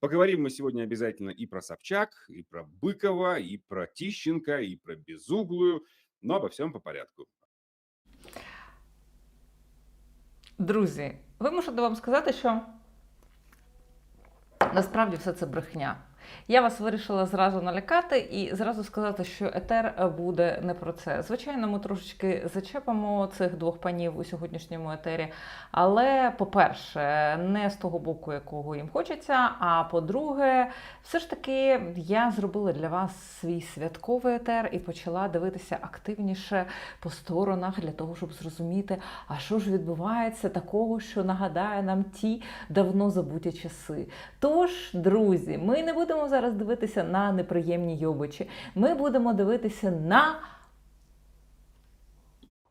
Поговорим мы сегодня обязательно и про Собчак, и про Быкова, и про Тищенко, и про Безуглую, но обо всем по порядку. Друзі, вимушена вам сказати, що насправді все це брехня. Я вас вирішила зразу налякати і зразу сказати, що етер буде не про це. Звичайно, ми трошечки зачепимо цих двох панів у сьогоднішньому етері. Але, по-перше, не з того боку, якого їм хочеться. А по-друге, все ж таки я зробила для вас свій святковий етер і почала дивитися активніше по сторонах для того, щоб зрозуміти, а що ж відбувається такого, що нагадає нам ті давно забуті часи. Тож, друзі, ми не будемо зараз дивитися на неприємні йобичі. Ми будемо дивитися на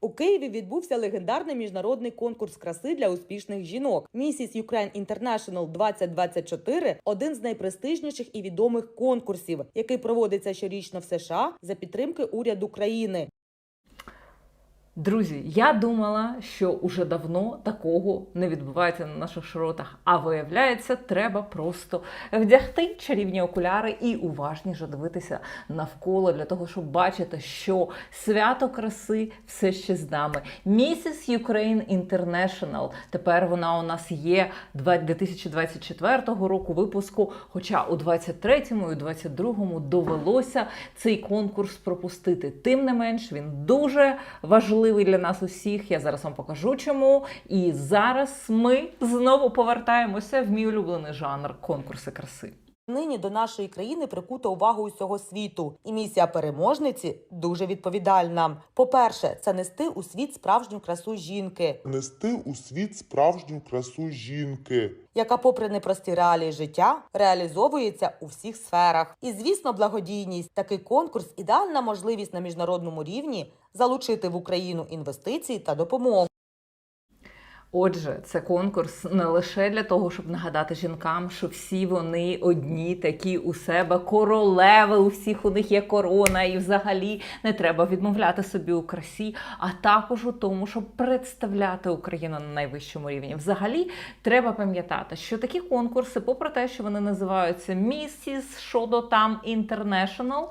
У Києві відбувся легендарний міжнародний конкурс краси для успішних жінок. Місіс Ukraine International 2024 – один з найпрестижніших і відомих конкурсів, який проводиться щорічно в США за підтримки уряду країни. Друзі, я думала, що уже давно такого не відбувається на наших широтах. А виявляється, треба просто вдягти чарівні окуляри і уважніше дивитися навколо для того, щоб бачити, що свято краси все ще з нами. Місіс Ukraine International. Тепер вона у нас є 2024 року випуску. Хоча у 23-му і 22-му довелося цей конкурс пропустити. Тим не менш, він дуже важливий для нас усіх. Я зараз вам покажу чому. І зараз ми знову повертаємося в мій улюблений жанр конкурси краси. Нині до нашої країни прикута увагу усього світу, і місія переможниці дуже відповідальна. По-перше, це нести у світ справжню красу жінки, нести у світ справжню красу жінки. яка, попри непрості реалії життя, реалізовується у всіх сферах. І звісно, благодійність такий конкурс ідеальна можливість на міжнародному рівні залучити в Україну інвестиції та допомогу. Отже, це конкурс не лише для того, щоб нагадати жінкам, що всі вони одні, такі у себе королеви, у всіх у них є корона, і взагалі не треба відмовляти собі у красі, а також у тому, щоб представляти Україну на найвищому рівні. Взагалі, треба пам'ятати, що такі конкурси, попри те, що вони називаються Місіс Шодо там Інтернешнл.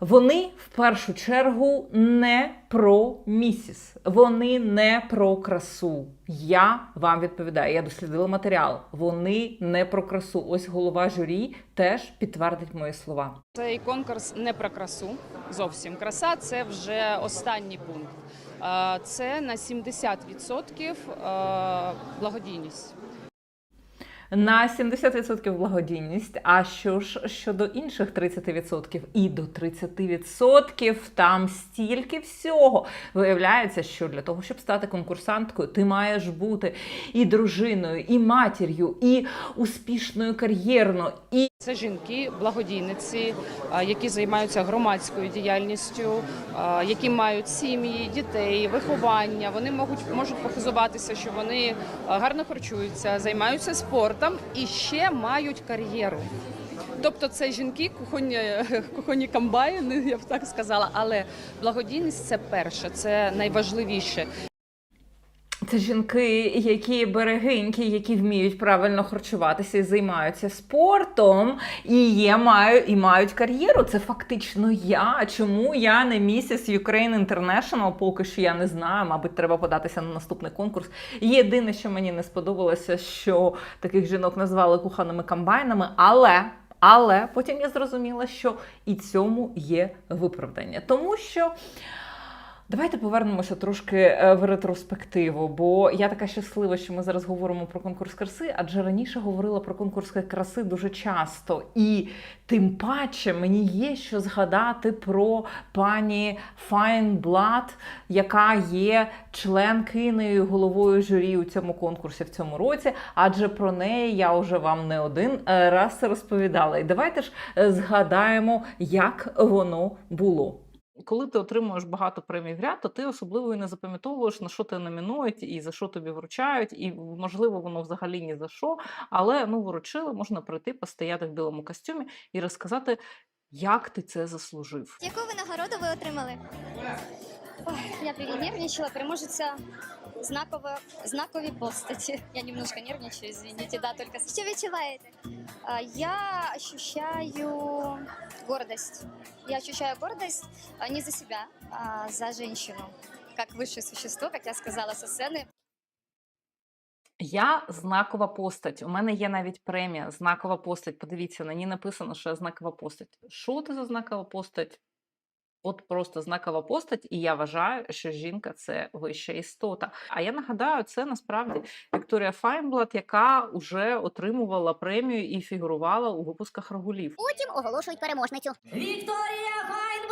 Вони в першу чергу не про місіс, вони не про красу. Я вам відповідаю, я дослідила матеріал. Вони не про красу. Ось голова журі теж підтвердить мої слова. Цей конкурс не про красу зовсім. Краса це вже останній пункт. Е, Це на 70% е, благодійність. На 70% благодійність. А що ж щодо інших 30% і до 30% там стільки всього. Виявляється, що для того, щоб стати конкурсанткою, ти маєш бути і дружиною, і матір'ю, і успішною кар'єрно, і Це жінки, благодійниці, е, які займаються громадською діяльністю, е, які мають сім'ї, дітей, виховання. Вони можуть можуть похизуватися, що вони е, гарно харчуються, займаються спортом і ще мають кар'єру. Тобто це жінки, кухонні, кухонні комбайни, я б так сказала. Але благодійність це перше, це найважливіше. Це жінки, які берегиньки, які вміють правильно харчуватися і займаються спортом, і є маю і мають кар'єру. Це фактично я. Чому я не місіс Ukraine International? Поки що я не знаю. Мабуть, треба податися на наступний конкурс. Єдине, що мені не сподобалося, що таких жінок назвали кухонними комбайнами, але. Але потім я зрозуміла, що і цьому є виправдання, тому що. Давайте повернемося трошки е, в ретроспективу, бо я така щаслива, що ми зараз говоримо про конкурс краси, адже раніше говорила про конкурс краси дуже часто. І тим паче мені є що згадати про пані Файнблад, яка є членкинею головою журі у цьому конкурсі в цьому році. Адже про неї я вже вам не один е, раз розповідала. І давайте ж е, згадаємо, як воно було коли ти отримуєш багато премій в ряд, то ти особливо і не запам'ятовуєш, на що ти номінують і за що тобі вручають, і можливо воно взагалі ні за що. Але ну вручили, можна прийти, постояти в білому костюмі і розказати, як ти це заслужив. Яку ви нагороду ви отримали? Ой, Я перенервничала, переможется знаково, знакові постаті. Я немножко нервничаю, извините, да, только... Що відчуваєте? А, Я ощущаю гордость. Я ощущаю гордость а, не за себя, а за женщину. Как высшее существо, как я сказала со сцены. Я знакова постать. У мене є навіть премія знакова постать. Подивіться, на ній написано, що я знакова постать. Що це за знакова постать? От просто знакова постать, і я вважаю, що жінка це вища істота. А я нагадаю, це насправді Вікторія Файнблат, яка вже отримувала премію і фігурувала у випусках Рагулів. Потім оголошують переможницю. Вікторія Дівчині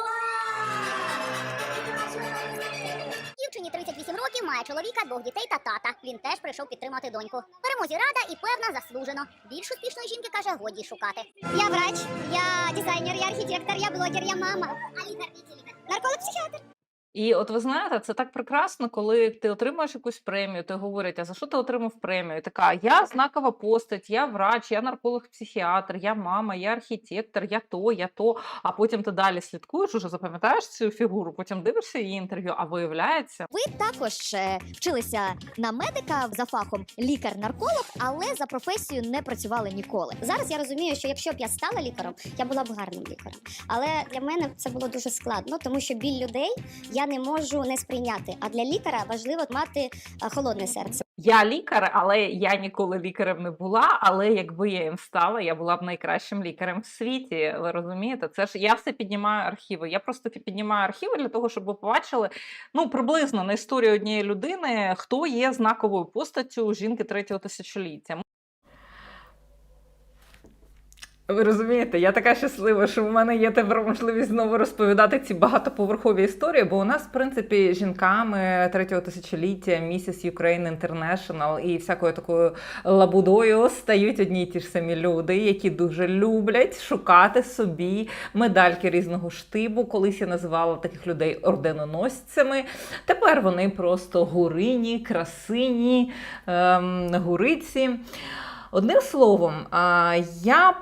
38 років, має чоловіка, двох дітей та тата. Він теж прийшов підтримати доньку. Перемозі рада і певна заслужено. Більш успішної жінки каже, годі шукати. Я врач, я дизайнер, я архітектор, я блогер, я мама. А лікар, лікар. Нарколог психіатр. І от ви знаєте, це так прекрасно, коли ти отримуєш якусь премію, ти говорять, а за що ти отримав премію? І така, я знакова постать, я врач, я нарколог-психіатр, я мама, я архітектор, я то, я то. А потім ти далі слідкуєш, уже запам'ятаєш цю фігуру, потім дивишся її інтерв'ю, а виявляється, Ви також е, вчилися на медика за фахом лікар-нарколог, але за професією не працювали ніколи. Зараз я розумію, що якщо б я стала лікарем, я була б гарним лікарем. Але для мене це було дуже складно, тому що біль людей я не можу не сприйняти. А для лікаря важливо мати е, холодне серце. я лікар, але я ніколи лікарем не була. Але якби я їм стала, я була б найкращим лікарем в світі. Ви розумієте? Це ж я все піднімаю архіви. Я просто піднімаю архіви для того, щоб ви побачили ну приблизно на історію однієї людини, хто є знаковою постаттю жінки третього тисячоліття. Ви розумієте, я така щаслива, що в мене є тепер можливість знову розповідати ці багатоповерхові історії, бо у нас, в принципі, жінками третього тисячоліття, місіс Ukraine International і всякою такою лабудою стають одні й ті ж самі люди, які дуже люблять шукати собі медальки різного штибу. Колись я називала таких людей орденоносцями. Тепер вони просто гурині, красині, ем, гуриці. Одним словом, я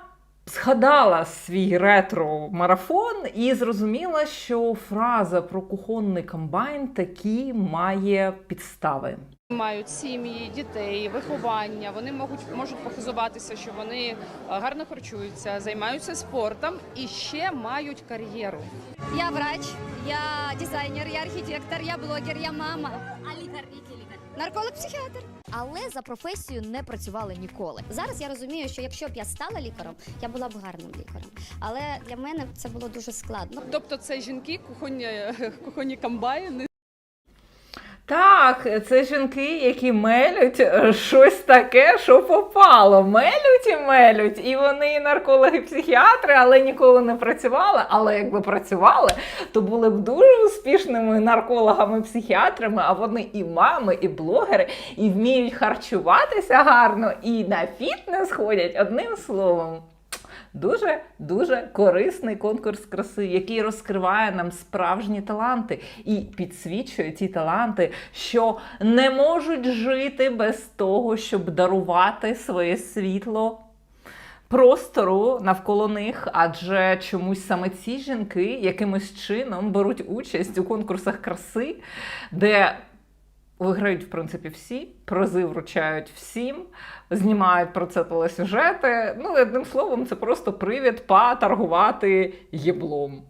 згадала свій ретро-марафон і зрозуміла, що фраза про кухонний комбайн такі має підстави. Мають сім'ї, дітей, виховання. Вони можуть можуть похизуватися, що вони е, гарно харчуються, займаються спортом і ще мають кар'єру. Я врач, я дизайнер, я архітектор, я блогер, я мама. А лікар, лікар. Нарколог психіатр. Але за професію не працювали ніколи. Зараз я розумію, що якщо б я стала лікаром, я була б гарним лікарем. Але для мене це було дуже складно. Тобто, це жінки, кухонні, кухонні комбайни. Так, це жінки, які мелють щось таке, що попало. Мелють і мелють. І вони і наркологи, психіатри, але ніколи не працювали. Але якби працювали, то були б дуже успішними наркологами, психіатрами. А вони і мами, і блогери, і вміють харчуватися гарно, і на фітнес ходять одним словом. Дуже дуже корисний конкурс краси, який розкриває нам справжні таланти і підсвічує ті таланти, що не можуть жити без того, щоб дарувати своє світло простору навколо них, адже чомусь саме ці жінки якимось чином беруть участь у конкурсах краси, де Виграють, в принципі, всі, призи вручають всім, знімають про це телесюжети. Ну, одним словом, це просто привід поторгувати єблом.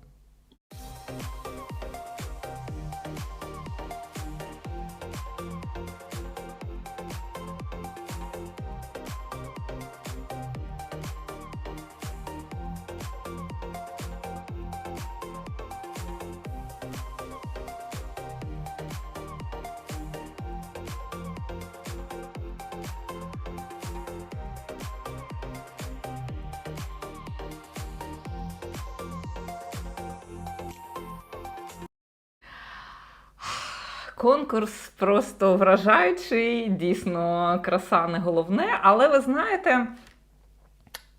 Конкурс просто вражаючий, дійсно, краса не головне. Але ви знаєте,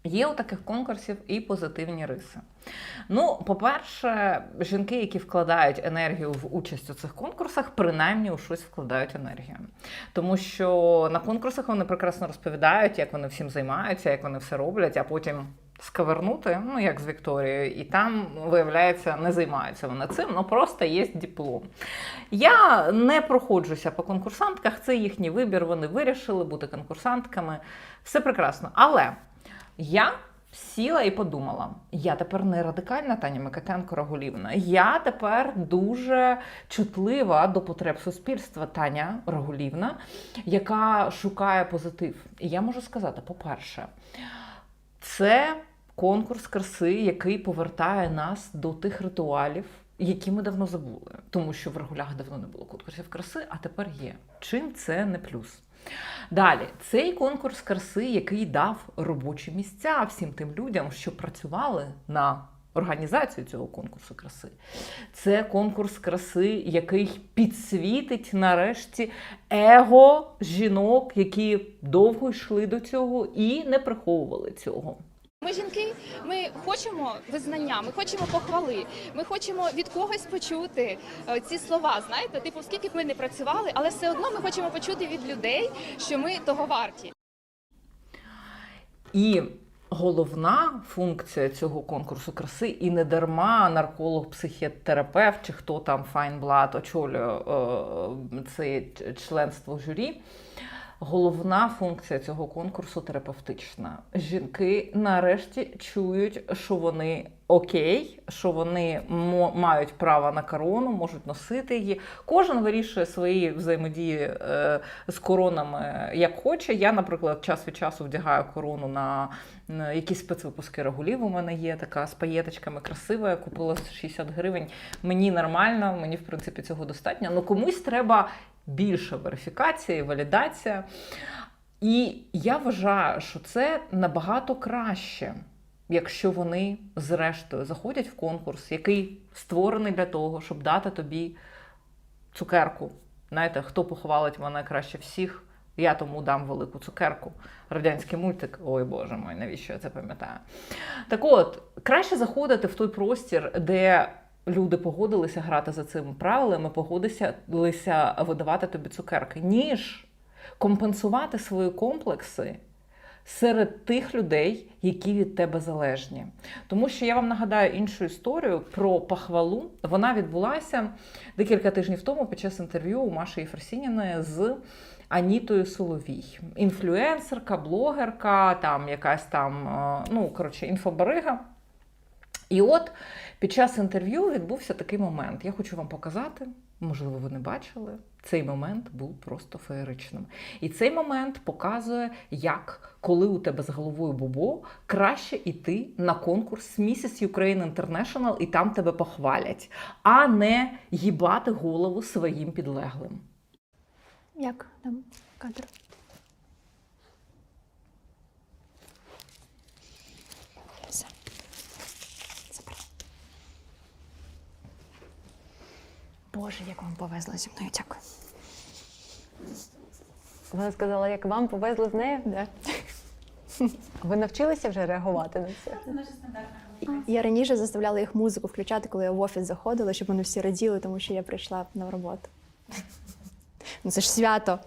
є у таких конкурсів і позитивні риси. Ну, по-перше, жінки, які вкладають енергію в участь у цих конкурсах, принаймні у щось вкладають енергію. Тому що на конкурсах вони прекрасно розповідають, як вони всім займаються, як вони все роблять, а потім скавернути, ну як з Вікторією, і там, виявляється, не займаються вони цим, ну просто є диплом. Я не проходжуся по конкурсантках, це їхній вибір, вони вирішили бути конкурсантками. Все прекрасно. Але я сіла і подумала: я тепер не радикальна Таня Микитенко Рагулівна. Я тепер дуже чутлива до потреб суспільства Таня Рагулівна, яка шукає позитив. І я можу сказати, по-перше, це конкурс краси, який повертає нас до тих ритуалів, які ми давно забули. Тому що в регулях давно не було конкурсів краси, а тепер є. Чим це не плюс? Далі, цей конкурс краси, який дав робочі місця всім тим людям, що працювали на організацію цього конкурсу краси. Це конкурс краси, який підсвітить нарешті его жінок, які довго йшли до цього і не приховували цього. Ми жінки, ми хочемо визнання, ми хочемо похвали, ми хочемо від когось почути е, ці слова. Знаєте, типу, скільки б ми не працювали, але все одно ми хочемо почути від людей, що ми того варті. І головна функція цього конкурсу краси, і не дарма нарколог, психітерапевт чи хто там Файнблат очолює е, це членство журі. Головна функція цього конкурсу терапевтична. Жінки нарешті чують, що вони окей, що вони мають право на корону, можуть носити її. Кожен вирішує свої взаємодії е, з коронами як хоче. Я, наприклад, час від часу вдягаю корону на, якісь спецвипуски регулів. У мене є така з паєточками красива. Я купила за 60 гривень. Мені нормально, мені в принципі цього достатньо. Ну комусь треба більше верифікації, валідація. І я вважаю, що це набагато краще, якщо вони, зрештою, заходять в конкурс, який створений для того, щоб дати тобі цукерку. Знаєте, хто похвалить мене краще всіх, я тому дам велику цукерку. Радянський мультик, ой Боже мой, навіщо я це пам'ятаю? Так от, краще заходити в той простір, де люди погодилися грати за цими правилами, погодилися видавати тобі цукерки, ніж компенсувати свої комплекси серед тих людей, які від тебе залежні. Тому що я вам нагадаю іншу історію про похвалу. Вона відбулася декілька тижнів тому під час інтерв'ю у Маші Єфросініної з Анітою Соловій. Інфлюенсерка, блогерка, там якась там, е, ну, коротше, інфобарига. І от під час інтерв'ю відбувся такий момент. Я хочу вам показати, можливо, ви не бачили. Цей момент був просто феєричним. І цей момент показує, як коли у тебе з головою бубо, краще йти на конкурс Mrs. Ukraine International і там тебе похвалять, а не їбати голову своїм підлеглим. Як там кадр? Все. Супер. Боже, як вам повезло зі мною, дякую. Вона сказала, як вам повезло з нею? Да. Ви навчилися вже реагувати на це? Я раніше заставляла їх музику включати, коли я в офіс заходила, щоб вони всі раділи, тому що я прийшла на роботу. Ну це ж свято.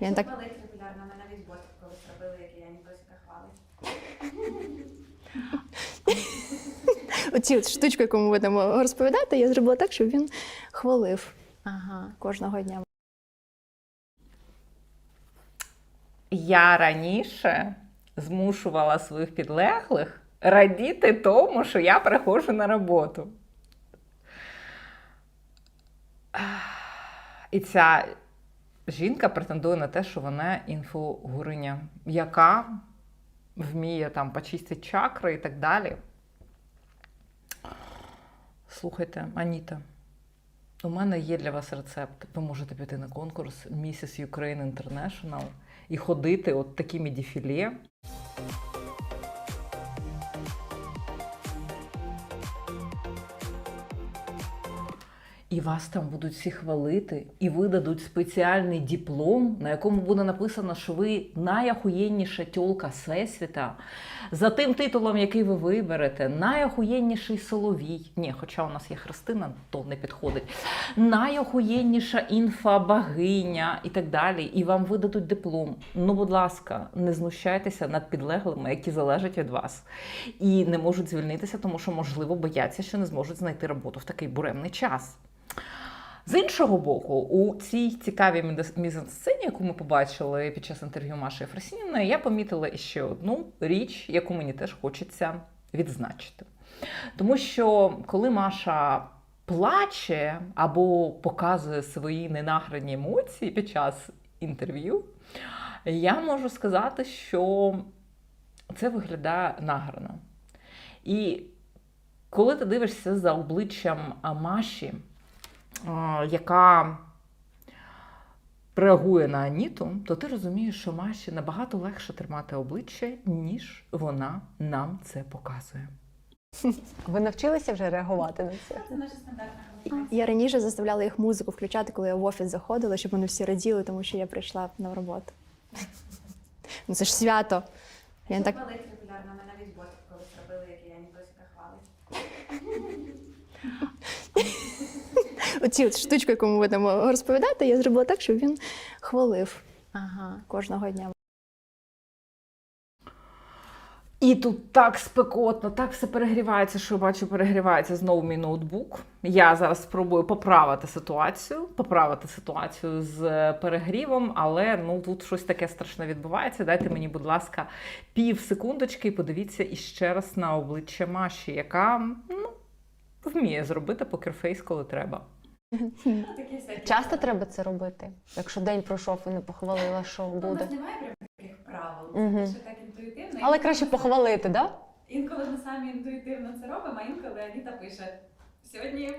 Я так... регулярно, ми навіть ботик колись робили, який я ніхто не хвалить. Оці штучку, яку ми будемо розповідати, я зробила так, щоб він хвалив Ага. кожного дня. Я раніше змушувала своїх підлеглих радіти тому, що я приходжу на роботу. І ця жінка претендує на те, що вона інфогуриня, яка вміє там почистити чакри і так далі. Слухайте, Аніта, у мене є для вас рецепт. Ви можете піти на конкурс Mrs. Ukraine International і ходити от такими дефіле. І вас там будуть всі хвалити, і видадуть спеціальний диплом, на якому буде написано, що ви найахуєнніша тьолка Всесвіта. За тим титулом, який ви виберете, найахуєнніший Соловій. Ні, хоча у нас є Христина, то не підходить. Найохуєнніша інфобагиня і так далі. І вам видадуть диплом. Ну, будь ласка, не знущайтеся над підлеглими, які залежать від вас, і не можуть звільнитися, тому що, можливо, бояться, що не зможуть знайти роботу в такий буремний час. З іншого боку, у цій цікавій мізансцені, яку ми побачили під час інтерв'ю Маші Єфросініної, я помітила ще одну річ, яку мені теж хочеться відзначити. Тому що коли Маша плаче або показує свої ненаграні емоції під час інтерв'ю, я можу сказати, що це виглядає награно. І коли ти дивишся за обличчям Маші, яка реагує на Аніту, то ти розумієш, що Маші набагато легше тримати обличчя, ніж вона нам це показує. Ви навчилися вже реагувати на це? Це наша стандартна Я раніше заставляла їх музику включати, коли я в офіс заходила, щоб вони всі раділи, тому що я прийшла на роботу. Ну це ж свято. Я так Хвалить регулярно, ми навіть ботик колись робили, який Ані Тосіка хвалить. Оці от штучку, яку ми будемо розповідати, я зробила так, щоб він хвалив Ага. кожного дня. І тут так спекотно, так все перегрівається, що я бачу, перегрівається знову мій ноутбук. Я зараз спробую поправити ситуацію, поправити ситуацію з перегрівом, але ну тут щось таке страшне відбувається. Дайте мені, будь ласка, пів секундочки і подивіться іще раз на обличчя Маші, яка ну, вміє зробити покерфейс, коли треба. Часто треба це робити? Якщо день пройшов і не похвалила, що Ну, У нас немає прям таких правил. Це більше так інтуїтивно. Але краще похвалити, так? Да? Інколи ми самі інтуїтивно це робимо, а інколи Аніта пише. Сьогодні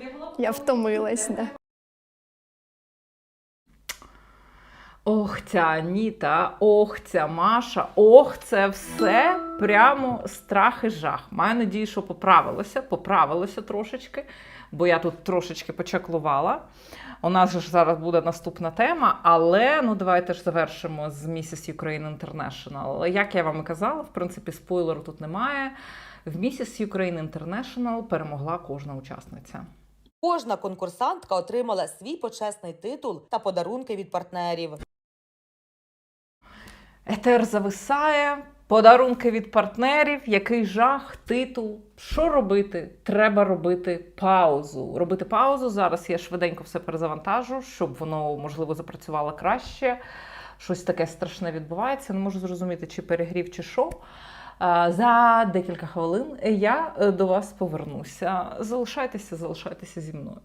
не було Я втомилась, да. Ох, ця Аніта, ох, ця Маша, ох, це все прямо страх і жах. Маю надію, що поправилося, поправилося трошечки, бо я тут трошечки почаклувала. У нас же ж зараз буде наступна тема, але ну давайте ж завершимо з Mrs. Ukraine International. Як я вам і казала, в принципі, спойлеру тут немає. В Mrs. Ukraine International перемогла кожна учасниця. Кожна конкурсантка отримала свій почесний титул та подарунки від партнерів. Етер зависає, подарунки від партнерів, який жах, титул. Що робити? Треба робити паузу. Робити паузу. Зараз я швиденько все перезавантажу, щоб воно, можливо, запрацювало краще. Щось таке страшне відбувається. Не можу зрозуміти, чи перегрів, чи що. За декілька хвилин я е, до вас повернуся. Залишайтеся, залишайтеся зі мною.